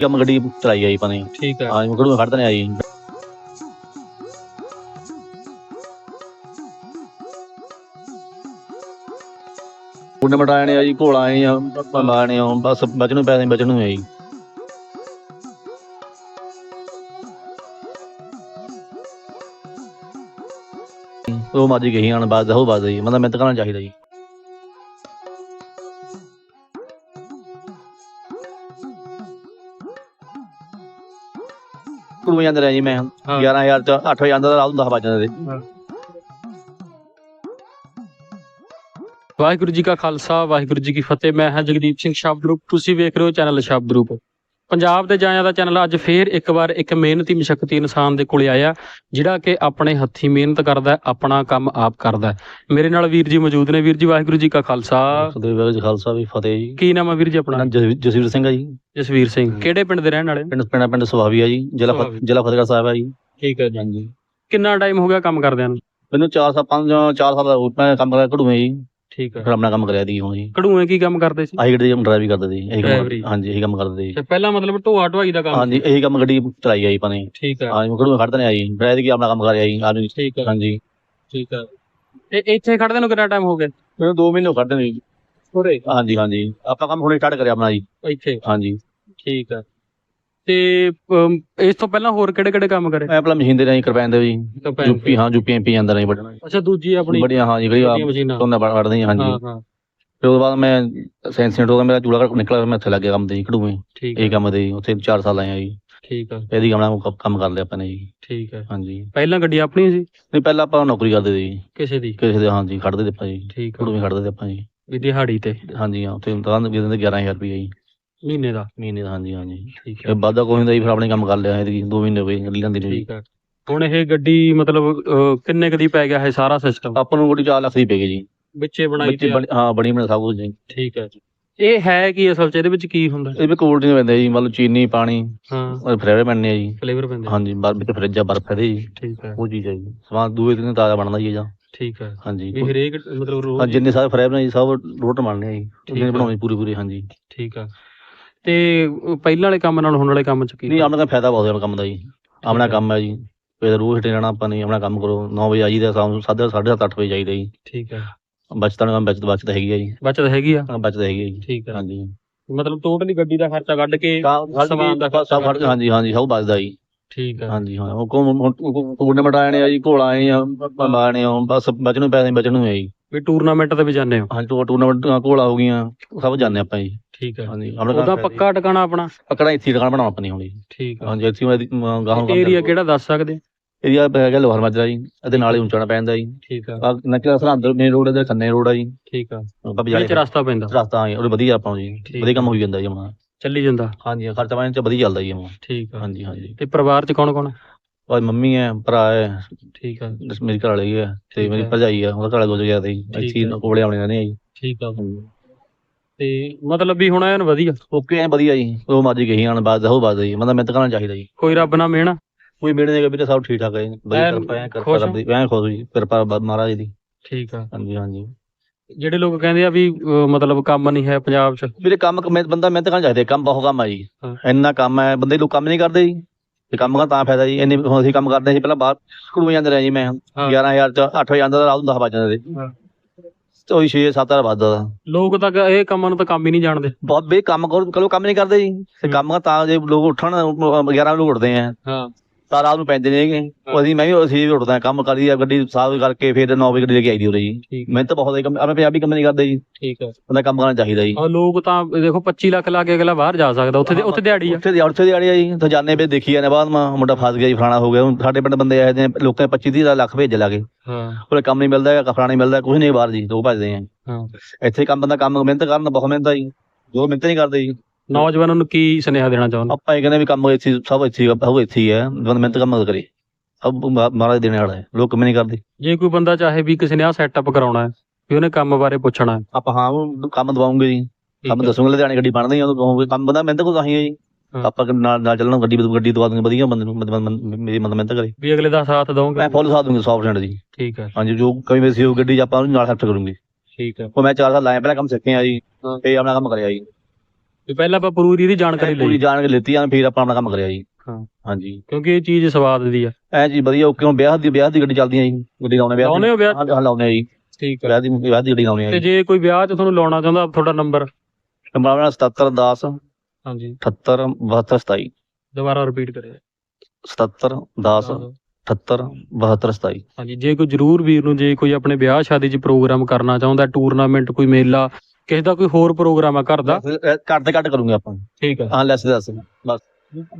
ਕੰਮ ਗੱਡੀ ਚਲਾਈ ਆਈ ਪਾਣੀ ਠੀਕ ਹੈ ਹਾਂ ਮੈਂ ਕਿਹੜਾ ਖੜਦਾ ਨਹੀਂ ਆਈ। ਉਹਨੇ ਮਟਾਣੇ ਆ ਜੀ ਘੋਲਾ ਆਏ ਆ ਲਾਣੇ ਆ ਬਸ ਬਚਣ ਨੂੰ ਪੈਸੇ ਬਚਣ ਨੂੰ ਜੀ ਉਹ ਮਾਜੀ ਗਈ ਆਣ ਬਾਦ ਹੋ ਬਾਦ ਜੀ ਮਤਲਬ ਮਿਹਨਤ ਕਰਨਾ ਚਾਹੀਦਾ ਜੀ। ਕੁੜੀਆਂ ਜਾਂਦੇ ਰਹੇ ਜੀ ਮੈਂ। ਹਾਂ। 11000 ਚ 8000 ਜਾਂਦਾ ਤਾਂ ਰਾਤ ਨੂੰ 10 ਵੱਜ ਸੀ। ਵਾਹਿਗੁਰੂ ਜੀ ਕਾ ਖਾਲਸਾ ਵਾਹਿਗੁਰੂ ਜੀ ਕੀ ਫਤਿਹ। ਮੈਂ ਹਾਂ ਜਗਦੀਪ ਸਿੰਘ ਸ਼ਬਦ ਗਰੁੱਪ। ਤੁਸੀਂ ਵੇਖ ਰਹੇ ਹੋ ਚੈਨਲ ਸ਼ਬਦ ਗਰੁੱਪ। ਪੰਜਾਬ ਦੇ ਜਾਇਆਂ ਦਾ ਚੈਨਲ ਅੱਜ ਫੇਰ ਇੱਕ ਵਾਰ ਇੱਕ ਮਿਹਨਤੀ ਮਸ਼ਕਤੀ ਇਨਸਾਨ ਦੇ ਕੋਲੇ ਆਇਆ ਜਿਹੜਾ ਕਿ ਆਪਣੇ ਹੱਥੀ ਮਿਹਨਤ ਕਰਦਾ ਆਪਣਾ ਕੰਮ ਆਪ ਕਰਦਾ। ਮੇਰੇ ਨਾਲ ਵੀਰ ਜੀ ਮੌਜੂਦ ਨੇ। ਵੀਰ ਜੀ ਵਾਹਿਗੁਰੂ ਜੀ ਕਾ ਖਾਲਸਾ। ਸਤਿ ਵਾਹਿਗੁਰੂ ਖਾਲਸਾ ਵੀ ਫਤਿਹ ਜੀ। ਕੀ ਨਾਮ ਹੈ ਵੀਰ ਜੀ ਆਪਣਾ? ਆਪਣਾ ਜਸ- ਜਸਵੀਰ ਸਿੰਘ ਆ ਜੀ। ਜਸਵੀਰ ਸਿੰਘ ਕਿਹੜੇ ਪਿੰਡ ਦੇ ਰਹਿਣ ਵਾਲੇ? ਪਿੰਡ ਪਿੰਡ ਪਿੰਡ ਸੁਹਾਵੀ ਆ ਜੀ ਜ਼ਿਲ੍ਹਾ। ਜ਼ਿਲ੍ਹਾ ਫਤਿਹਗੜ੍ਹ ਸਾਹਿਬ ਆ ਜੀ। ਠੀਕ ਹੈ ਜੀ। ਕਿੰਨਾ ਟਾਈਮ ਹੋ ਗਿਆ ਕੰਮ ਕਰਦਿਆਂ ਨੂੰ? ਮੈਨੂੰ 4 ਸਾਲ 5 4 ਸਾਲ ਦਾ ਹੋ ਗਿਆ ਕੰਮ ਕਰਿਆ ਘੜੂਏ ਜੀ। ਠੀਕ ਹੈ ਫਿਰ ਆਪਣਾ ਕੰਮ ਕਰਿਆ ਦੀ ਹੁਣ ਜੀ। ਕਢੂਏ ਕੀ ਕੰਮ ਕਰਦੇ ਸੀ? ਆਹੀ ਗੱਡੀ ਦੀ ਡਰਾਈਵ ਕਰਦੇ ਸੀ ਇਹੀ। ਕੰਮ ਹਾਂਜੀ ਇਹੀ ਕੰਮ ਕਰਦੇ ਸੀ। ਤੇ ਪਹਿਲਾਂ ਮਤਲਬ ਢੋਆ ਢਵਾਈ ਦਾ ਕੰਮ ਹਾਂਜੀ ਇਹੀ ਕੰਮ ਗੱਡੀ ਚਲਾਈ ਆਈ ਪਾਣੀ ਠੀਕ ਹੈ ਹਾਂ ਮੈਂ ਘੜੂਏ ਖੜਦਾ ਆਈ। ਡਰਾਈਵ ਕੀ ਆਪਣਾ ਕੰਮ ਕਰਿਆ ਜੀ ਆਦਮੀ ਠੀਕ ਹੈ ਹਾਂਜੀ। ਠੀਕ ਹੈ ਤੇ ਇੱਥੇ ਖੜਦੇ ਨੂੰ ਕਿੰਨਾ ਟਾਈਮ ਹੋ ਗਿਆ? ਮੈਨੂੰ 2 ਮਹੀਨੇ ਕੱਢਦੇ ਨੇ ਜੀ। ਥੋੜੇ ਹਾਂਜੀ ਹਾਂਜੀ। ਆਪਾਂ ਕੰਮ ਹੁਣੇ ਸਟਾਰਟ ਕਰਿਆ ਆਪਣਾ ਜੀ। ਇੱਥੇ। ਹਾਂਜੀ। ਠੀਕ ਹੈ ਤੇ ਅਮ, ਇਸ ਤੋਂ ਪਹਿਲਾਂ ਹੋਰ ਕਿਹੜੇ ਕਿਹੜੇ ਕੰਮ ਕਰੇ? ਮੈਂ ਆਪਣਾ ਮਸ਼ੀਨ ਦੇ ਰਾਹੀਂ ਕਰਪੈਨ ਦੇ ਜੀ। ਯੂਪੀ ਹਾਂ ਯੂਪੀ ਐਮਪੀ ਜਾਂਦਾ ਨਹੀਂ ਬੜਨਾ ਅੱਛਾ ਦੂਜੀ ਆਪਣੀ ਬੜੀਆਂ ਹਾਂ ਜੀ ਛੋਟੀਆਂ ਮਸ਼ੀਨਾਂ। ਤੋਨਾ ਵੜਦੇ ਜੀ। ਹਾਂਜੀ ਹਾਂ ਹਾਂ। ਫਿਰ ਉਹਦੇ ਬਾਅਦ ਮੈਂ ਸੈਂਸੀਅੰਟ ਹੋ ਗਿਆ ਮੇਰਾ ਚੂੜਾ ਨਿਕਲਿਆ ਮੈਂ ਇੱਥੇ ਲੱਗ ਗਿਆ ਕੰਮ ਤੇ ਜੀ ਠੀਕ ਇਹ ਹੈ। ਕੰਮ ਤੇ ਜੀ, ਉੱਥੇ 4 ਸਾਲ ਆਏ ਆ ਜੀ। ਠੀਕ ਹੈ ਇਹਦੀ ਕੰਮ ਕੰਮ ਕਰ ਲਿਆ ਆਪਾਂ ਨੇ ਜੀ। ਠੀਕ ਹੈ। ਹਾਂਜੀ। ਪਹਿਲਾਂ ਗੱਡੀ ਆਪਣੀ ਸੀ? ਨਹੀਂ ਪਹਿਲਾਂ ਆਪਾਂ ਨੌਕਰੀ ਕਰਦੇ ਸੀ ਜੀ। ਕਿਸੇ ਦੀ? ਕਿਸੇ ਦੇ ਹਾਂਜੀ ਖੜਦੇ ਤੇ ਆਪਾਂ ਜੀ। ਠੀਕ ਹੈ ਘੜੂਏ ਖੜਦੇ ਤੇ ਆਪਾਂ ਜੀ। ਵੀ ਦਿਹਾੜੀ ਤੇ? ਹਾਂਜੀ ਹਾਂ ਉੱਥੇ ਤਾਂ ਦੇ ਦਿੰਦੇ 11000 ਰੁਪਏ ਜੀ। ਮਹੀਨੇ ਦਾ। ਮਹੀਨੇ ਦਾ ਹਾਂਜੀ ਹਾਂਜੀ। ਠੀਕ ਹੈ। ਵਾਧਾ ਕੋਈ ਹੁੰਦਾ ਜੀ ਫਿਰ ਆਪਣੇ ਕੰਮ ਕਰ ਲਿਆ ਇਹਦੀ 2 ਮਹੀਨੇ ਹੋ ਗਏ ਗੱਡੀ ਲੈਂਦੀ ਨੂੰ ਜੀ ਠੀਕ ਹੈ। ਹੁਣ ਇਹ ਗੱਡੀ ਮਤਲਬ ਅਹ, ਕਿੰਨੇ ਕਦੀ ਪੈ ਗਿਆ ਇਹ ਸਾਰਾ ਸਿਸਟਮ ਆਪਾਂ ਨੂੰ ਕੋਈ 4 ਲੱਖ ਦੀ ਪੈ ਗਈ ਜੀ। ਵਿੱਚੇ ਬਣਾਈ ਬੱਚੇ ਤੇ ਬਣੀ- ਹਾਂ ਬਣੀ ਬਣਾ ਸਭ ਕੁਝ ਜੀ। ਠੀਕ ਹੈ ਜੀ। ਇਹ ਹੈ ਕੀ ਅਸਲ ਚ? ਇਹਦੇ ਵਿੱਚ ਕੀ ਹੁੰਦਾ? ਇਹ ਵੀ ਕੋਲਡ ਡਰਿੰਕ ਪੈਂਦੇ ਜੀ ਮਤਲਬ ਚੀਨੀ ਪਾਣੀ ਹਾਂ। ਫਰੇਵਰ ਪੈਂਦੇ ਆ ਜੀ। ਫਲੇਵਰ ਪੈਂਦੇ ਹਾਂਜੀ ਬਰਫ ਵਿੱਚ ਫਰਿੱਜ ਆ ਬਰਫ ਇਹਦੇ ਜੀ। ਠੀਕ ਹੈ। ਉਹ ਚੀਜ਼ ਹੈ ਜੀ। ਸਮਾਨ ਦੂਏ ਦਿਨ ਤਾਜ਼ਾ ਬਣਦਾ ਜੀ ਇਹ ਜਾਂ ਠੀਕ ਹੈ। ਹਾਂਜੀ। ਵੀ ਹਰੇਕ ਮਤਲਬ ਹਾਂ ਰੋਜ਼ ਜਿੰਨੇ ਸਾਰੇ ਫਰੇਵਰ ਨੇ ਜੀ ਸਭ ਰੋਟ ਬਣਨੇ ਆ ਜੀ। ਠੀਕ ਹੈ। ਬਣਾਉਣੀ ਪੂਰੀ ਪੂਰੀ ਹਾਂਜੀ। ਠੀਕ ਆ ਤੇ ਪਹਿਲਾਂ ਵਾਲੇ ਕੰਮ ਨਾਲ ਹੁਣ ਵਾਲੇ ਕੰਮ ਚ ਕੀ ਨਹੀਂ ਆਪਣਾ ਤਾਂ ਫਾਇਦਾ ਬਹੁਤ ਹੈ ਆਪਣਾ ਕੰਮ ਦਾ ਜੀ। ਆਪਣਾ ਕੰਮ ਹੈ ਜੀ। ਫਿਰ ਰੋਜ਼ ਹਿੱਟੇ ਰਹਿਣਾ ਆਪਾਂ ਨਹੀਂ ਆਪਣਾ ਕੰਮ ਕਰੋ। 9 ਵਜੇ ਆਈਦਾ ਸ਼ਾਮ ਨੂੰ 7:30 8 ਵਜੇ ਜਾਈਦਾ ਜੀ। ਠੀਕ ਹੈ। ਬਚਤਾਂ ਨੂੰ ਬਚਤ ਬਚਤ ਹੈਗੀ ਆ ਜੀ। ਬਚਤ ਹੈਗੀ ਆ? ਹਾਂ, ਬਚਤ ਹੈਗੀ ਆ ਜੀ। ਠੀਕ ਹੈ। ਹਾਂਜੀ। ਮਤਲਬ ਟੋਟਲੀ ਗੱਡੀ ਦਾ ਖਰਚਾ ਕੱਢ ਕੇ ਸਮਾਨ ਦਾ ਦਾ ਸਭ ਖਰਚ ਹਾਂਜੀ ਹਾਂਜੀ ਸਭ ਬਚਦਾ ਜੀ। ਠੀਕ ਹੈ। ਹਾਂਜੀ ਹਾਂ ਉਹ ਕੋਣ ਮਟਾਣੇ ਆ ਜੀ ਘੋਲਾ ਆਏ ਆ ਲਾਣੇ ਆ ਬਸ ਬਚਣ ਨੂੰ ਪੈਸੇ ਬਚਣ ਨੂੰ ਹੈ ਜੀ। ਵੀ ਟੂਰਨਾਮੈਂਟ ਤੇ ਵੀ ਜਾਂਦੇ ਹੋ? ਟੂਰ ਟੂਰਨਾਮੈਂਟ ਘੋਲਾ ਹੋ ਗਈਆਂ ਸਭ ਜਾਂਦੇ ਆਪਾਂ ਜੀ। ਠੀਕ ਹੈ ਹਾਂਜੀ ਆਪਣਾ ਉਹਦਾ ਪੱਕਾ ਟਿਕਾਣਾ ਆਪਣਾ? ਪਕੜਾ ਇੱਥੇ ਦੁਕਾਨ ਬਣਾਉਣਾ ਆਪਣੀ ਹੋਣੀ ਠੀਕ ਹੈ ਹਾਂਜੀ ਇੱਥੇ ਮੈਂ ਗਾਹਾਂ ਏਰੀਆ ਕਿਹੜਾ ਦੱਸ ਸਕਦੇ? ਏਰੀਆ ਹੈਗਾ ਲੋਹਰ ਮਾਜਰਾ ਜੀ ਇਹਦੇ ਨਾਲ ਹੀ ਉਂਚਾਣਾ ਪੈਂਦਾ ਜੀ। ਠੀਕ ਆ। ਨਕਲਾ ਸਰਹੰਦ ਮੇਨ ਰੋਡ ਦੇ ਕੰਨੇ ਰੋਡ ਆ ਜੀ। ਠੀਕ ਆ। ਵਿੱਚ ਬਾਜ਼ਾਰ ਰਸਤਾ ਪੈਂਦਾ। ਰਸਤਾ ਆ ਉਹ ਵਧੀਆ ਆਪਾਂ ਨੂੰ ਜੀ ਵਧੀਆ ਕੰਮ ਹੋਈ ਜਾਂਦਾ ਜੀ ਆਪਣਾ। ਚੱਲੀ ਜਾਂਦਾ। ਹਾਂਜੀ ਖਰਚਾ ਪਾਣੀ ਚ ਵਧੀਆ ਚੱਲਦਾ ਜੀ ਆਪਣਾ। ਠੀਕ ਆ। ਹਾਂਜੀ ਹਾਂਜੀ। ਤੇ ਪਰਿਵਾਰ ਚ ਕੌਣ ਕੌਣ ਔਰ ਮੰਮੀ ਹੈ ਭਰਾ ਹੈ। ਠੀਕ ਆ। ਮੇਰੀ ਘਰ ਵਾਲੀ ਹੈ ਤੇ ਮੇਰੀ ਹੈ। ਭਰਜਾਈ ਹੈ ਉਹਦਾ ਘਰ ਗੁਜ਼ਰ ਗਿਆ ਤੇ ਹੈ। ਕੋਲੇ ਆਉਣੇ ਰਹਿੰਦੇ ਆ ਜੀ। ਠੀਕ ਆ। ਤੇ ਮਤਲਬ ਵੀ ਹੁਣ ਐਨ ਵਧੀਆ। ਓਕੇ ਐ ਵਧੀਆ ਜੀ। ਉਹ ਮਾਜੀ ਗਈ ਆਣ ਬਾਅਦ ਹੋ ਬਾਅਦ ਜੀ ਮਤਲਬ ਮਿਹਨਤ ਕਰਨਾ ਚਾਹੀਦਾ ਜੀ। ਕੋਈ ਰੱਬ ਨਾ ਮਿਹਣਾ। ਕੋਈ ਮੇਰੇ ਨੇ ਵੀਰੇ ਸਭ ਠੀਕ ਠਾਕ ਹੈ ਜੀ। ਵਧੀਆ ਐਨ ਕਿਰਪਾ ਹੈ ਕਿਰਪਾ ਖੁਸ਼? ਰੱਬ ਦੀ। ਐ ਖੁਸ਼ ਜੀ। ਕਿਰਪਾ ਬ- ਮਹਾਰਾਜ ਦੀ। ਠੀਕ ਆ। ਹਾਂਜੀ ਹਾਂਜੀ। ਜਿਹੜੇ ਲੋਕ ਕਹਿੰਦੇ ਆ ਵੀ ਅਹ, ਮਤਲਬ ਕੰਮ ਨਹੀਂ ਹੈ ਪੰਜਾਬ ਚ। ਵੀਰੇ ਕੰਮ ਕ- ਮਿਹਨਤ- ਬੰਦਾ ਮਿਹਨਤ ਕਰਨਾ ਚਾਹੀਦਾ ਕੰਮ ਬਹੁਤ ਕੰਮ ਆ ਜੀ। ਹਾਂ। ਇੰਨਾ ਕੰਮ ਹੈ ਬੰਦੇ ਲੋਕ ਕੰਮ ਨਹੀਂ ਕਰਦੇ ਜੀ। ਤੇ ਕੰਮ ਦਾ ਤਾਂ ਫਾਇਦਾ ਜੀ। ਇੰਨੇ ਹੁਣ ਅਸੀਂ ਕੰਮ ਕਰਦੇ ਸੀ ਪਹਿਲਾਂ ਬਾਹਰ ਸਕੂਲ ਜਾਂਦੇ ਰਹੇ ਜੀ ਮੈਂ। ਹਾਂ। 11000 ਚ 8000 ਜਾਂਦਾ ਤਾਂ ਰਾਤ ਨੂੰ 10 ਵੱਜ ਜਾਂਦੇ ਸੀ। ਹਾਂ। ਉਹੀ 6 7000 ਵੱਜਦਾ ਦਾ ਲੋਕ ਤਾਂ ਕ- ਇਹ ਕੰਮਾਂ ਨੂੰ ਤਾਂ ਕੰਮ ਹੀ ਨਹੀਂ ਜਾਣਦੇ। ਬਹੁਤ ਬੇ ਕੰਮ ਕਰੋ ਕਲੋ ਕੰਮ ਨਹੀਂ ਕਰਦੇ ਜੀ। ਤੇ। ਕੰਮ ਤਾਂ ਜੇ ਲੋਕ ਉੱਠਣ 11 ਵਜੇ ਉੱਠਦੇ ਆ। ਹਾਂ। ਤਾਂ ਰਾਤ ਨੂੰ ਪੈਂਦੇ ਨੇਗੇ ਅਸੀਂ ਮੈਂ ਵੀ ਅਸੀਂ ਵੀ ਉੱਠਦਾ ਕੰਮ ਕਰੀ ਆ ਗੱਡੀ ਸਾਫ਼ ਕਰਕੇ ਫਿਰ 9 ਵਜੇ ਗੱਡੀ ਲੈ ਕੇ ਆਈਦੀ ਉਰੇ ਜੀ ਮਿਹਨਤ ਤਾਂ ਬਹੁਤ ਹੈ ਕੰਮ ਆਪਣੇ ਪੰਜਾਬੀ ਕੰਮ ਨਹੀਂ ਕਰਦੇ ਜੀ। ਠੀਕ ਆ ਬੰਦਾ ਕੰਮ ਕਰਨਾ ਚਾਹੀਦਾ ਜੀ। ਆ ਲੋਕ ਤਾਂ ਦੇਖੋ 25 ਲੱਖ ਲਾ ਕੇ ਅਗਲਾ ਬਾਹਰ ਜਾ ਸਕਦਾ ਉੱਥੇ ਉੱਥੇ ਦਿਹਾੜੀ ਆ। ਉੱਥੇ ਦੀ ਉੱਥੇ ਦੀ ਆੜੀ ਆ ਜੀ। ਤਾਂ ਜਾਣੇ ਪਏ ਦੇਖੀ ਜਾਂਦੇ ਬਾਅਦ ਮਾ ਮੁੰਡਾ ਫਸ ਗਿਆ ਜੀ ਫਲਾਣਾ ਹੋ ਗਿਆ। ਹੁਣ ਸਾਡੇ ਪਿੰਡ ਬੰਦੇ ਆਏ ਨੇ ਲੋਕਾਂ ਨੇ 25 30 ਲੱਖ ਭੇਜ ਲਾਗੇ। ਹਾਂ। ਉਹਲੇ ਕੰਮ ਨਹੀਂ ਮਿਲਦਾ ਹੈਗਾ ਫਲਾਣਾ ਨਹੀਂ ਮਿਲਦਾ ਕੁਝ ਨਹੀਂ ਬਾਹਰ ਜੀ ਦੋ ਭੱਜਦੇ ਆ। ਹਾਂ। ਇੱਥੇ ਕੰਮ ਬੰਦਾ ਕੰਮ ਮਿਹਨਤ ਕਰਨ ਬਹੁਤ ਮਿਹਨਤ ਆ ਜੀ। ਜੋ ਮਿਹਨਤ ਨਹੀਂ ਕਰਦੇ ਜੀ। ਨੌਜਵਾਨਾਂ ਨੂੰ ਕੀ ਸੁਨੇਹਾ ਦੇਣਾ ਚਾਹੁੰਦੇ? ਆਪਾਂ ਇਹ ਕਹਿੰਦੇ ਵੀ ਕੰਮ ਇੱਥੇ ਸਭ ਇੱਥੇ ਹੀ ਇੱਥੇ ਹੀ ਹੈ। ਬੰਦਾ ਮਿਹਨਤ ਕੰਮ ਕਰੇ। ਮਹਾ- ਮਹਾਰਾਜ ਦੇਣੇ ਵਾਲਾ ਹੈ। ਲੋਕ ਕੰਮ ਨਹੀਂ ਕਰਦੇ। ਜੇ ਕੋਈ ਬੰਦਾ ਚਾਹੇ ਵੀ ਕਿਸੇ ਨੇ ਆ ਸੈਟਅਪ ਕਰਾਉਣਾ ਹੈ ਵੀ ਉਹਨੇ ਕੰਮ ਬਾਰੇ ਪੁੱਛਣਾ ਹੈ। ਆਪਾਂ ਹਾਂ ਕੰਮ ਦਵਾਉਂਗੇ ਜੀ। ਕੰਮ ਹੈ। ਦੱਸੂਗੇ ਲੁਧਿਆਣੇ ਗੱਡੀ ਬਣਦੀ ਆ ਉਹ ਕਹੋਗੇ ਕੰਮ ਬੰਦਾ ਮਿਹਨਤ ਕੋ ਤਾਂ ਹੀ ਹੈ ਜੀ। ਹਾਂ। ਆਪਾਂ ਨਾਲ ਨਾਲ ਚੱਲਣਾ ਗੱਡੀ ਗੱਡੀ ਦਵਾ ਦੂੰਗੇ ਵਧੀਆ ਬੰਦੇ ਨੂੰ ਮੇਰੀ ਬੰਦਾ ਮਿਹਨਤ ਕਰੇ। ਵੀ ਅਗਲੇ ਦਾ ਸਾਥ ਦਵੋਗੇ ਮੈਂ ਫੁੱਲ ਸਾਥ ਦੂੰਗਾ 100% ਜੀ। ਠੀਕ ਹੈ। ਹਾਂਜੀ ਜੋ ਕਈ ਵਾਰ ਸੀ ਉਹ ਗੱਡੀ 'ਚ ਆਪਾਂ ਨਾਲ ਹੈਲਪ ਕਰੂੰਗੇ। ਠੀਕ ਹੈ। ਉਹ ਮੈਂ ਚਾਰ ਸਾਲ ਲਾਇਆ ਪਹਿਲਾਂ ਕੰਮ ਸਿੱਖੇ ਆ ਜੀ। ਹਾਂ। ਤੇ ਆਪਣਾ ਕੰਮ ਕਰਿਆ ਜੀ। ਵੀ ਪਹਿਲਾਂ ਆਪਾਂ ਪੂਰੀ ਦੀ ਜਾਣਕਾਰੀ ਪੂਰੀ ਲਈ। ਜਾਣ ਕੇ ਲਿੱਤੀ ਆ ਫਿਰ ਆਪਾਂ ਆਪਣਾ ਕੰਮ ਕਰਿਆ ਜੀ। ਹਾਂ। ਹਾਂਜੀ। ਕਿਉਂਕਿ ਇਹ ਚੀਜ਼ ਸਵਾਦ ਦੀ ਆ। ਐ ਜੀ ਵਧੀਆ ਓਕੇ ਹੁਣ ਵਿਆਹ ਦੀ ਵਿਆਹ ਦੀ ਗੱਡੀ ਚੱਲਦੀ ਆ ਜੀ ਗੱਡੀ ਲਾਉਣੇ ਵਿਆਹ ਲਾਉਨੇ ਹੋ ਵਿਆਹ? ਹਾਂ ਲਾਉਣੇ ਆ ਜੀ। ਠੀਕ ਵਿਆਹ ਦੀ ਵਿਆਹ ਦੀ ਗੱਡੀ ਲਾਉਣੇ ਆ ਤੇ ਜੀ। ਕੋਈ ਵਿਆਹ 'ਚ ਤੁਹਾਨੂੰ ਲਾਉਣਾ ਚਾਹੁੰਦਾ ਤੁਹਾਡਾ ਨੰਬਰ? ਨੰਬਰ ਆਪਣਾ 77 10 ਹਾਂਜੀ। 78 72 27 ਦੁਬਾਰਾ ਰਿਪੀਟ ਕਰਿਓ। 77 10 78 72 27 ਹਾਂਜੀ ਜੇ ਕੋਈ ਜਰੂਰ ਵੀਰ ਨੂੰ ਜੇ ਕੋਈ ਆਪਣੇ ਵਿਆਹ ਸ਼ਾਦੀ 'ਚ ਪ੍ਰੋਗਰਾਮ ਕਰਨਾ ਚਾਹੁੰਦਾ ਟੂਰਨਾਮੈਂਟ ਕੋਈ ਮੇਲਾ ਕਿਸੇ ਦਾ ਕੋਈ ਹੋਰ ਪ੍ਰੋਗਰਾਮ ਆ ਘਰ ਦਾ? ਘੱਟ ਤੇ ਘੱਟ ਕਰੂਗੇ ਆਪਾਂ। ਠੀਕ ਆ। ਹਾਂ ਲੈਸ ਦੱਸ। ਬਸ।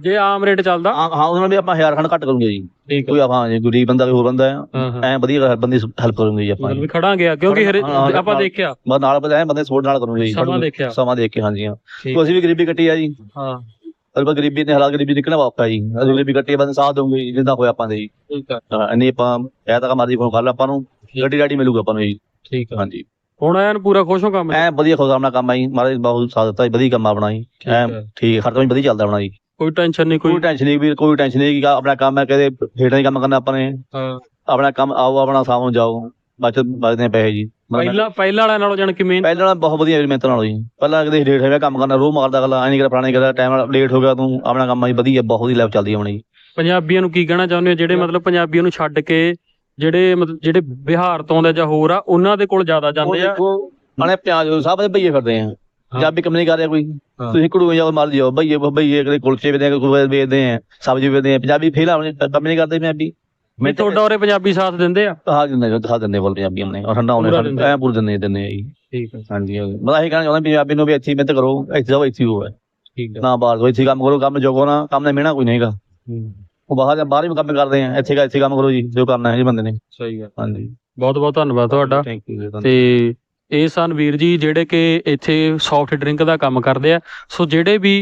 ਜੇ ਆਮ ਰੇਟ ਚੱਲਦਾ? ਹਾਂ ਹਾਂ ਉਹਨਾਂ ਵੀ ਆਪਾਂ ਹਜ਼ਾਰ ਖੰਡ ਘੱਟ ਕਰੂਗੇ ਜੀ। ਠੀਕ ਕੋਈ ਆਪਾਂ ਜੀ ਗਰੀਬ ਬੰਦਾ ਕੋਈ ਹੋਰ ਬੰਦਾ ਆ ਐ ਵਧੀਆ ਬੰਦੀ ਹੈਲਪ ਕਰੂਗੇ ਜੀ ਆਪਾਂ ਮਤਲਬ ਵੀ ਖੜਾਂਗੇ ਆ, ਕਿਉਂਕਿ ਹਰੇ ਆਪਾਂ। ਦੇਖਿਆ। ਬਸ ਨਾਲ ਐ ਬੰਦੇ ਸਪੋਰਟ ਨਾਲ ਕਰੂਗੇ ਜੀ। ਸਮਾਂ ਦੇਖਿਆ। ਸਮਾਂ ਦੇਖ ਕੇ ਹਾਂਜੀ ਹਾਂ। ਕੋਈ ਅਸੀਂ ਵੀ ਗਰੀਬੀ ਕੱਟੀ ਆ ਜੀ। ਹਾਂ। ਅਲਬਤ ਗਰੀਬੀ ਨੇ ਹਾਲਾਤ ਗਰੀਬੀ ਨਿਕਲਣਾ ਵਾਪਾ ਜੀ। ਅਸੀਂ ਗਰੀਬੀ ਕੱਟੀ ਬੰਦੇ ਸਾਥ ਦੇਵਾਂਗੇ ਜੀ ਜਿੰਦਾ ਹੋਇਆ ਆਪਾਂ ਦੇ ਜੀ। ਠੀਕ ਆ। ਹਾਂ, ਇੰਨੀ ਆਪਾਂ ਇਹ ਤਾਂ ਮਰਜ਼ੀ ਫੋਨ ਕਰ ਲਾ ਆਪਾਂ ਨੂੰ ਗੱਡੀ ਡਾਡੀ ਮਿਲੂਗਾ ਆਪਾਂ ਨੂੰ ਜੀ। ਠੀਕ ਆ। ਹਾਂਜੀ। ਹੁਣ ਐਨ ਪੂਰਾ ਖੁਸ਼ ਹੋ ਕੰਮ 'ਚ? ਐ ਵਧੀਆ ਖੁਦ ਆਪਣਾ ਕੰਮ ਆ ਜੀ ਮਹਾਰਾਜ ਬਹੁਤ ਸਾਥ ਦਿੱਤਾ ਜੀ ਵਧੀਆ ਕੰਮ ਆਪਣਾ ਜੀ। ਠੀਕ ਐ ਹੈ। ਠੀਕ ਹੈ ਖਰਚਾ ਵੀ ਵਧੀਆ ਚੱਲਦਾ ਆਪਣਾ ਜੀ। ਕੋਈ ਟੈਨਸ਼ਨ ਨਹੀਂ ਕੋਈ ਕੋਈ ਟੈਨਸ਼ਨ ਨਹੀਂ ਵੀ ਕੋਈ ਟੈਨਸ਼ਨ ਨਹੀਂ ਕਿ ਆਪਣਾ ਕੰਮ ਹੈ ਕਦੇ ਹੇਠਾਂ ਹੀ ਕੰਮ ਕਰਨਾ ਆਪਾਂ ਨੇ। ਹਾਂ। ਆਪਣਾ ਕੰਮ ਆਓ ਆਪਣਾ ਸਾਹਮਣੇ ਜਾਓ ਬਚਤ ਬਚਦੇ ਆ ਪੈਸੇ ਜੀ। ਮਤਲਬ ਪਹਿਲਾਂ ਪਹਿਲਾਂ ਵਾਲਿਆਂ ਨਾਲੋਂ ਜਾਣ ਕਿ ਪਹਿਲਾਂ ਨਾਲ ਬਹੁਤ ਵਧੀਆ ਮਿਹਨਤ ਨਾਲ ਜੀ। ਪਹਿਲਾਂ ਕਦੇ ਲੇਟ ਹੈਗਾ ਕੰਮ ਕਰਨਾ ਰੋਹ ਮਾਰਦਾ ਅਗਲਾ ਐ ਨਹੀਂ ਕਰ ਪੁਰਾਣੇ ਕਰਦਾ ਟਾਈਮ ਲੇਟ ਹੋ ਗਿਆ ਤੂੰ ਆਪਣਾ ਕੰਮ ਆ ਜੀ ਵਧੀਆ ਬਹੁਤ ਹੀ ਲੈਵ ਚੱਲਦੀ ਆਪਣੀ। ਪੰਜਾਬੀਆਂ ਨੂੰ ਕੀ ਕਹਿਣਾ ਚਾਹੁੰਦੇ ਹੋ? ਜਿਹੜੇ ਮਤਲਬ ਪੰਜਾਬੀਆਂ ਨੂੰ ਛੱਡ ਕੇ ਜਿਹੜੇ ਮਤਲਬ ਜਿਹੜੇ ਬਿਹਾਰ ਤੋਂ ਆਉਂਦੇ ਜਾਂ ਹੋਰ ਆ ਉਹਨਾਂ ਦੇ ਕੋਲ ਜ਼ਿਆਦਾ ਜਾਂਦੇ ਆ। ਆਣੇ ਪਿਆਜ ਸਭ ਦੇ ਭਈਏ ਫਿਰਦੇ ਆ। ਪੰਜਾਬੀ ਕੰਮ ਨਹੀਂ ਕਰ ਰਿਹਾ ਕੋਈ। ਤੁਸੀਂ ਕੁੜੂ ਜਾਓ ਮਾਰ ਜਾਓ ਭਈਏ ਭਈਏ ਕਦੇ ਕੁਲਚੇ ਵੇਚਦੇ ਆ ਕੋਈ ਵੇਚਦੇ ਆ ਸਬਜ਼ੀ ਵੇਚਦੇ ਆ ਪੰਜਾਬੀ ਫੇਲ ਆਪਣੇ ਕੰਮ ਨਹੀਂ ਕਰਦੇ ਪੰਜਾਬੀ। ਮੈਂ ਤੁਹਾਡਾ ਉਰੇ ਪੰਜਾਬੀ ਸਾਥ ਦਿੰਦੇ ਆ। ਹਾਂ ਦਿੰਦੇ ਦਿਖਾ ਦਿੰਦੇ ਬੋਲ ਪੰਜਾਬੀ ਆਪਣੇ। ਔਰ ਠੰਡਾ ਹੋਣੇ। ਐ ਪੂਰ ਦਿੰਦੇ ਦਿੰਦੇ ਆ ਜੀ। ਠੀਕ ਹੈ ਹਾਂਜੀ। ਮੈਂ ਇਹ ਕਹਿਣਾ ਚਾਹੁੰਦਾ ਪੰਜਾਬੀ ਨੂੰ ਵੀ ਇੱਥੇ ਹੀ ਮਿਹਨਤ ਕਰੋ ਇੱਥੇ ਜਾਓ ਇੱਥੇ ਹੋਵੇ ਠੀਕ ਹੈ ਨਾ ਬਾਹਰ ਕੋਈ ਇੱਥੇ ਕੰਮ ਕਰੋ ਕੰਮ ਜੋਗੋ ਨਾ ਕੰਮ ਨੇ ਮਿਹਣਾ ਕੋਈ ਨਹੀਂ ਹੈਗਾ। ਉਹ ਬਾਹਰ ਬਾਹਰ ਵੀ ਕੰਮ ਕਰਦੇ ਆ ਇੱਥੇ ਕਾ ਇੱਥੇ ਕੰਮ ਕਰੋ ਜੀ ਜੋ ਕਰਨਾ ਹੈ ਜੀ ਬੰਦੇ ਨੇ। ਸਹੀ ਹੈ ਹਾਂਜੀ। ਬਹੁਤ ਬਹੁਤ ਧੰਨਵਾਦ ਤੁਹਾਡਾ। ਥੈਂਕ ਯੂ ਤੇ ਇਹ ਸਨ ਵੀਰ ਜੀ ਜਿਹੜੇ ਕਿ ਇੱਥੇ ਸੌਫਟ ਡਰਿੰਕ ਦਾ ਕੰਮ ਕਰਦੇ ਆ। ਸੋ ਜਿਹੜੇ ਵੀ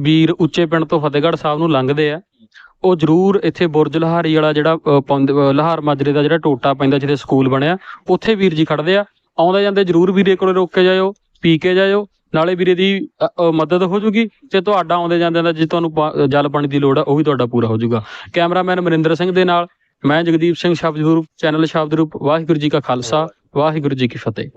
ਵੀਰ ਉੱਚੇ ਪਿੰਡ ਤੋਂ ਫਤਿਹਗੜ੍ਹ ਸਾਹਿਬ ਨੂੰ ਲੰਘਦੇ ਆ ਉਹ ਜਰੂਰ ਇੱਥੇ ਬੁਰਜ ਲਹਾਰੀ ਵਾਲਾ ਜਿਹੜਾ ਲਹਾਰ ਮਾਜਰੇ ਦਾ ਜਿਹੜਾ ਟੋਟਾ ਪੈਂਦਾ ਜਿੱਥੇ ਸਕੂਲ ਬਣਿਆ ਉੱਥੇ ਵੀਰ ਜੀ ਖੜਦੇ ਆ। ਆਉਂਦੇ ਜਾਂਦੇ ਜਰੂਰ ਵੀਰੇ ਕੋਲੇ ਰੋਕ ਕੇ ਜਾਇਓ ਪੀ ਕੇ ਜਾਇਓ। ਨਾਲੇ ਵੀਰੇ ਦੀ ਅ, ਅ, ਮਦਦ ਹੋ ਜੂਗੀ ਤੇ ਤੁਹਾਡਾ ਆਉਂਦੇ ਜਾਂਦੇ ਦਾ ਜੇ ਤੁਹਾਨੂੰ ਪਾ- ਜਲ ਪਾਣੀ ਦੀ ਲੋੜ ਆ ਉਹ ਵੀ ਤੁਹਾਡਾ ਪੂਰਾ ਹੋ ਜੂਗਾ। ਕੈਮਰਾਮੈਨ ਮਨਿੰਦਰ ਸਿੰਘ ਦੇ ਨਾਲ ਮੈਂ ਜਗਦੀਪ ਸਿੰਘ ਸ਼ਬਦ ਰੂਪ ਚੈਨਲ ਸ਼ਬਦ ਰੂਪ ਵਾਹਿਗੁਰੂ ਜੀ ਕਾ ਖਾਲਸਾ ਵਾਹਿਗੁਰੂ ਜੀ ਕੀ ਫਤਿਹ।